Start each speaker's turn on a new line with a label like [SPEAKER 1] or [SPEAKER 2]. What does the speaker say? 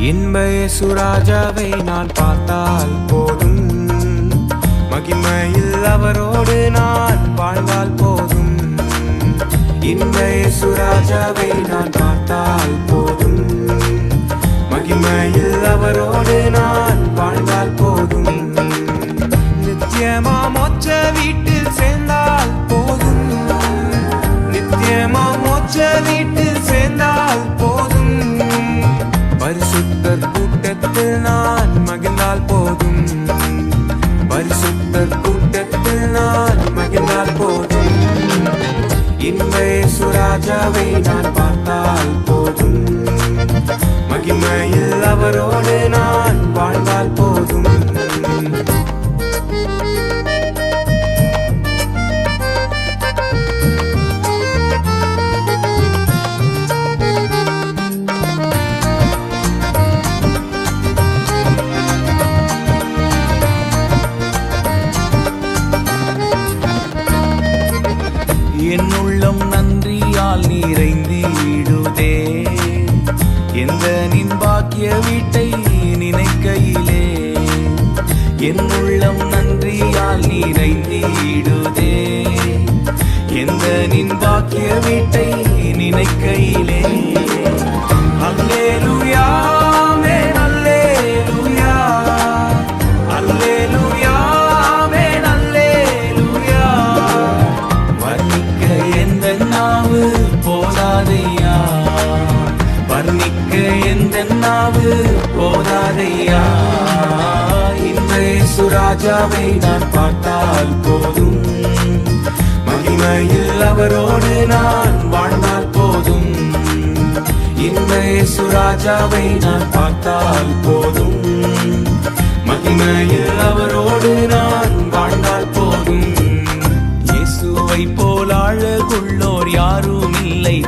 [SPEAKER 1] இன்பய சுராஜாவை நான் பார்த்தால் போதும். மகிமையில் அவரோடு நான் வாழ்ந்தால் போதும். இன்பய சுராஜாவை நான் பார்த்தால் போதும். மகிமையில் அவரோடு இன்மை சுராஜாவை நான் பார்த்தால் போதும். மகிமையில் அவரோடு நான் வாழ்ந்த
[SPEAKER 2] என் உள்ளம் நன்றியால் நிறைந்திடுதே. எந்த நின் பாக்கிய வீட்டை நினைக்கையிலே. என் உள்ளம் நன்றியால் நிறைந்திடுதே. எந்த நின் பாக்கிய வீட்டை நினைக்கையிலே. நிற்க எந்த நாவு போதாதையா? சுராஜாவை நான் பார்த்தால் போதும். மகிமையில் அவரோடு நான் வாழ்ந்தால் போதும். இந்த சுராஜாவை நான் பார்த்தால் போதும். மகிமையில் அவரோடு நான் வாழ்ந்தால் போதும். இயேசுவை போல் அழகுள்ளோர் யாரும் இல்லை.